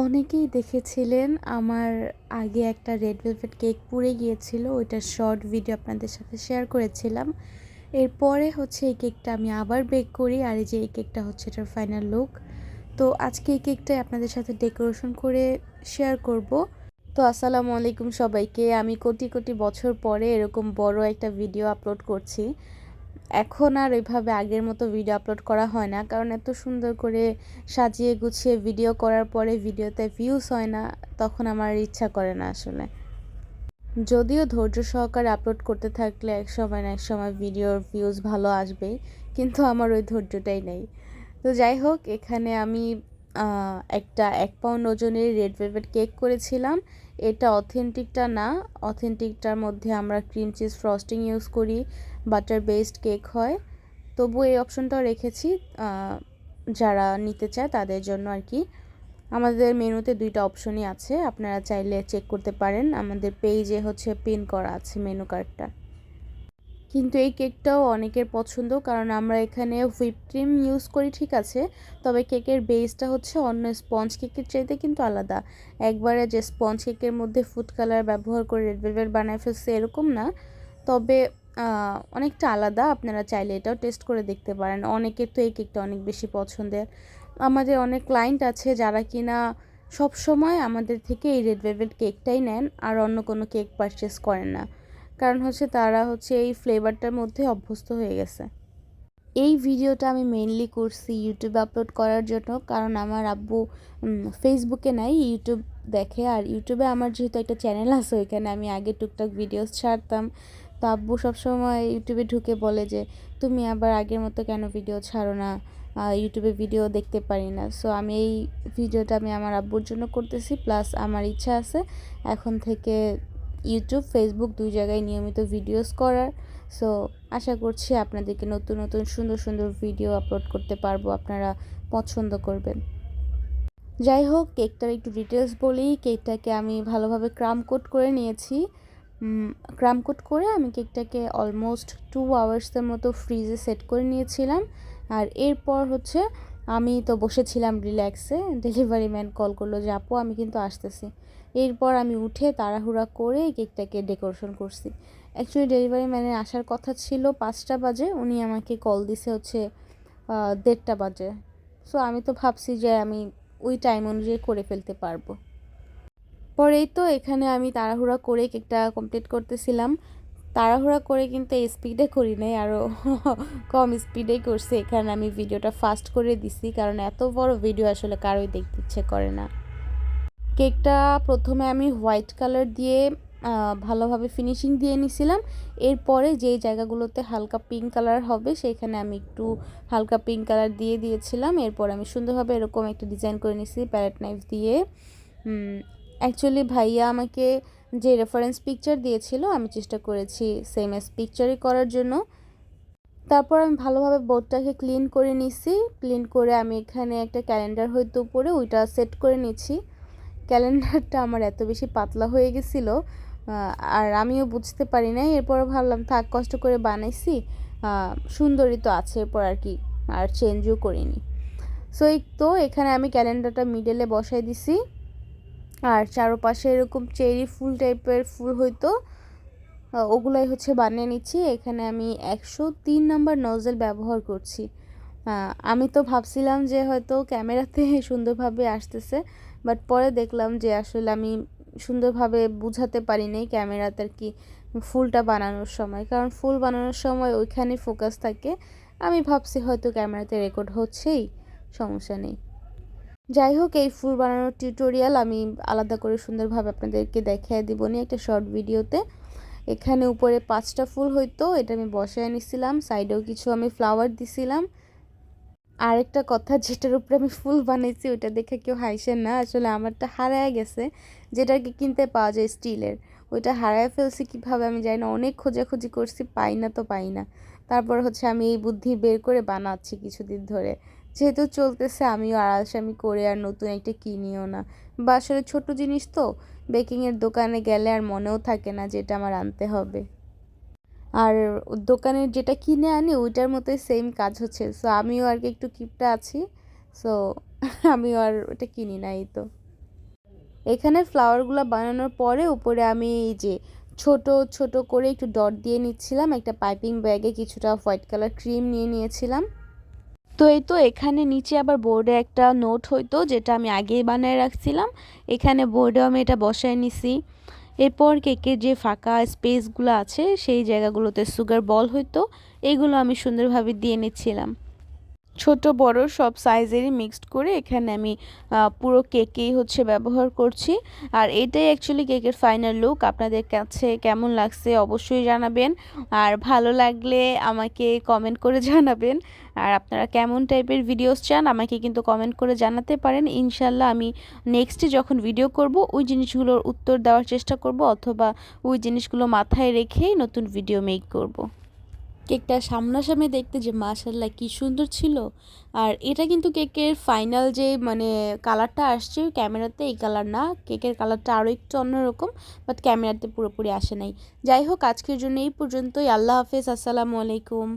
অনেকেই দেখেছিলেন আমার আগে একটা রেড ভেলভেট কেক পুড়ে গিয়েছিল ওইটার শর্ট ভিডিও আপনাদের সাথে শেয়ার করেছিলাম। এরপরে হচ্ছে এই কেকটা আমি আবার বেক করি, আর এই যে এই কেকটা হচ্ছে এটার ফাইনাল লুক তো আজকে এই কেকটাই আপনাদের সাথে ডেকোরেশন করে শেয়ার করব। তো আসসালামু আলাইকুম সবাইকে, আমি কোটি কোটি বছর পরে এরকম বড় একটা ভিডিও আপলোড করছি। এখন আর ওইভাবে আগের মতো ভিডিও আপলোড করা হয় না, কারণ এত সুন্দর করে সাজিয়ে গুছিয়ে ভিডিও করার পরে ভিডিওতে ভিউজ হয় না, তখন আমার ইচ্ছা করে না আসলে। যদিও ধৈর্য সহকারে আপলোড করতে থাকলে এক সময় না এক সময় ভিডিওর ভিউজ ভালো আসবেই, কিন্তু আমার ওই ধৈর্যটাই নেই। তো যাই হোক, এখানে আমি একটা এক পাউন্ড ওজনের রেড ভেলভেট কেক করেছিলাম। এটা অথেন্টিকটা না অথেন্টিকটার মধ্যে আমরা ক্রিম চিজ ফ্রস্টিং ইউজ করি বাটার বেসড কেক হয়। তবু এই অপশনটাও রেখেছি যারা নিতে চায় তাদের জন্য আর কি। আমাদের মেনুতে দুইটা অপশনই আছে, আপনারা চাইলে চেক করতে পারেন। আমাদের পেজে হচ্ছে পিন করা আছে মেনু কার্ডটা কিন্তু এই কেকটাও অনেকের পছন্দ, কারণ আমরা এখানে হুইপ ক্রিম ইউজ করি, ঠিক আছে? তবে কেকের বেসটা হচ্ছে অন্য স্পঞ্জ কেকের চাইতে কিন্তু আলাদা। একবারে যে স্পঞ্জ কেকের মধ্যে ফুড কালার ব্যবহার করে রেড ভেলভেট বানায় ফেলছে এরকম না। তবে অনেকটা আলাদা, আপনারা চাইলে এটাও টেস্ট করে দেখতে পারেন। অনেকের তো এই কেকটা অনেক বেশি পছন্দের। আমাদের অনেক ক্লায়েন্ট আছে যারা কিনা সব সময় আমাদের থেকে এই রেড ভেলভেট কেকটাই নেন, আর অন্য কোনো কেক পারচেস করেন না। কারণ হচ্ছে তারা হচ্ছে এই ফ্লেভারটার মধ্যে অভ্যস্ত হয়ে গেছে। এই ভিডিওটা আমি মেনলি করছি ইউটিউবে আপলোড করার জন্য, কারণ আমার আব্বু ফেসবুকে নাই ইউটিউব দেখে। আর ইউটিউবে আমার যেহেতু একটা চ্যানেল আছে, ওইখানে আমি আগে টুকটাক ভিডিওস ছাড়তাম। তো আব্বু সবসময় ইউটিউবে ঢুকে বলে যে, তুমি আবার আগের মতো কেন ভিডিও ছাড়ো না? ইউটিউবে ভিডিও দেখতে পারি না। সো আমি এই ভিডিওটা আমি আমার আব্বুর জন্য করতেছি প্লাস আমার ইচ্ছা আছে এখন থেকে ইউটিউব ফেসবুক দুই জায়গায় নিয়মিত ভিডিওস করার। সো আশা করছি আপনাদেরকে নতুন নতুন, সুন্দর সুন্দর ভিডিও আপলোড করতে পারব, আপনারা পছন্দ করবেন। যাই হোক কেকটার একটু ডিটেলস বলি। কেকটাকে আমি ভালোভাবে ক্রাম কোট করে নিয়েছি। ক্রাম কোট করে আমি কেকটাকে অলমোস্ট টু আওয়ার্সের মতো ফ্রিজে সেট করে নিয়েছিলাম। আর এরপর হচ্ছে, আমি তো বসেছিলাম রিল্যাক্সে ডেলিভারি ম্যান কল করল যে, আপু, আমি কিন্তু আসতেছি। এরপর আমি উঠে তাড়াহুড়া করে কেকটাকে ডেকোরেশন করছি। অ্যাকচুয়ালি ডেলিভারি ম্যানের আসার কথা ছিল পাঁচটা বাজে, উনি আমাকে কল দিছে হচ্ছে দেড়টা বাজে। সো আমি তো ভাবছি যে আমি ওই টাইম অনুযায়ী করে ফেলতে পারব। পরেই তো এখানে আমি তাড়াহুড়া করে কেকটা কমপ্লিট করতেছিলাম। তাড়াহুড়া করে কিন্তু স্পিডে করি নাই আরও কম স্পিডেই করছি। এখানে আমি ভিডিওটা ফাস্ট করে দিছি, কারণ এত বড় ভিডিও আসলে কারোই দেখতে ইচ্ছে করে না। কেকটা প্রথমে আমি হোয়াইট কালার দিয়ে ভালোভাবে ফিনিশিং দিয়ে নিছিলাম। এরপরে যেই জায়গাগুলোতে হালকা পিঙ্ক কালার হবে, সেখানে আমি একটু হালকা পিঙ্ক কালার দিয়ে দিয়েছিলাম। এরপর আমি সুন্দরভাবে এরকম একটা ডিজাইন করে নিছি, প্যারেট নাইফ দিয়ে। অ্যাকচুয়ালি ভাইয়া আমাকে যে রেফারেন্স পিকচার দিয়েছিল, আমি চেষ্টা করেছি সেম এস পিকচারই করার জন্য। তারপর আমি ভালোভাবে বোর্ডটাকে ক্লিন করে নিছি। ক্লিন করে আমি এখানে একটা ক্যালেন্ডার হয়তো উপরে, ওইটা সেট করে নিচ্ছি ক্যালেন্ডারটা আমার এত বেশি পাতলা হয়ে গেছিল আর আমিও বুঝতে পারি নাই। এরপর ভাবলাম, থাক, কষ্ট করে বানাইছি। সুন্দরই তো আছে। এরপর আর কি, আর চেঞ্জও করিনি। সো এই তো, এখানে আমি ক্যালেন্ডারটা মিডেলে বসাই দিছি। আর চারপাশে এরকম চেরি ফুল টাইপের ফুল হইতো ওগুলাই হচ্ছে বানিয়ে নিচ্ছি। এখানে আমি একশো তিন নম্বর নজেল ব্যবহার করছি। আমি তো ভাবছিলাম যে হয়তো ক্যামেরাতে সুন্দরভাবে আসতেছে। বাট পরে দেখলাম যে আসলে আমি সুন্দরভাবে বুঝাতে পারিনি ক্যামেরাতে আর কি ফুলটা বানানোর সময়। কারণ ফুল বানানোর সময় ওইখানে ফোকাস থাকে। আমি ভাবছি হয়তো ক্যামেরাতে রেকর্ড হচ্ছেই, সমস্যা নেই। যাই হোক, এই ফুল বানানোর টিউটোরিয়াল আমি আলাদা করে সুন্দরভাবে আপনাদেরকে দেখিয়ে দিব নি একটা শর্ট ভিডিওতে এখানে উপরে পাঁচটা ফুল হইতো, এটা আমি বসায় নিছিলাম সাইডেও কিছু আমি ফ্লাওয়ার দিছিলাম। আরেকটা কথা যেটার উপরে আমি ফুল বানাইছি, ওইটা দেখে কেউ হাইসেন না। আসলে আমারটা হারায় গেছে যেটা কি কিনতে পাওয়া যায় স্টিলের। ওইটা হারায় ফেলছি কীভাবে আমি জানি না, অনেক খোঁজাখুঁজি করছি, পাই না তো পাই না। তারপর হচ্ছে আমি এই বুদ্ধি বের করে বানাচ্ছি কিছুদিন ধরে। যেহেতু চলতেছে, আমিও আড়ালসামি করে আর নতুন একটা কিনিও না। বা আসলে ছোটো জিনিস তো বেকিংয়ের দোকানে গেলে আর মনেও থাকে না যেটা আমার আনতে হবে। আর দোকানের যেটা কিনে আনি ওইটার মতোই সেম কাজ হচ্ছে। সো আমিও আর কি একটু কিপটা আছি। সো আমিও আর ওটা কিনি না এই তো। এখানে ফ্লাওয়ারগুলো বানানোর পরে উপরে আমি এই যে ছোট ছোট করে একটু ডট দিয়ে নিচ্ছিলাম। একটা পাইপিং ব্যাগে কিছুটা হোয়াইট কালার ক্রিম নিয়ে নিয়েছিলাম। তো এই তো এখানে নিচে আবার বোর্ডে একটা নোট হইতো, যেটা আমি আগেই বানিয়ে রাখছিলাম। এখানে বোর্ডেও আমি এটা বসায় নিছি। এরপর কেকের যে ফাঁকা স্পেসগুলো আছে, সেই জায়গাগুলোতে সুগার বল হইতো, এগুলো আমি সুন্দরভাবে দিয়ে নিচ্ছিলাম। ছোট, বড় সব সাইজেরই মিক্সড করে এখানে আমি পুরো কেকেই হচ্ছে ব্যবহার করছি। আর এটাই অ্যাকচুয়ালি কেকের ফাইনাল লুক আপনাদের কাছে কেমন লাগছে অবশ্যই জানাবেন। আর ভালো লাগলে আমাকে কমেন্ট করে জানাবেন। আর আপনারা কেমন টাইপের ভিডিওস চান আমাকে কিন্তু কমেন্ট করে জানাতে পারেন। ইনশাল্লাহ আমি নেক্সটে যখন ভিডিও করব, ওই জিনিসগুলোর উত্তর দেওয়ার চেষ্টা করব, অথবা ওই জিনিসগুলো মাথায় রেখেই নতুন ভিডিও মেক করব। কেকটা সামনাসামনি দেখতে যে মাশাল্লাহ কি সুন্দর ছিল। আর এটা কিন্তু কেকের ফাইনাল যে মানে কালারটা আসছে ক্যামেরাতে এই কালার না, কেকের কালারটা আরও একটু অন্যরকম বাট ক্যামেরাতে পুরোপুরি আসে নাই। যাই হোক, আজকের জন্য এই পর্যন্তই। আল্লাহ হাফেজ, আসসালামু আলাইকুম।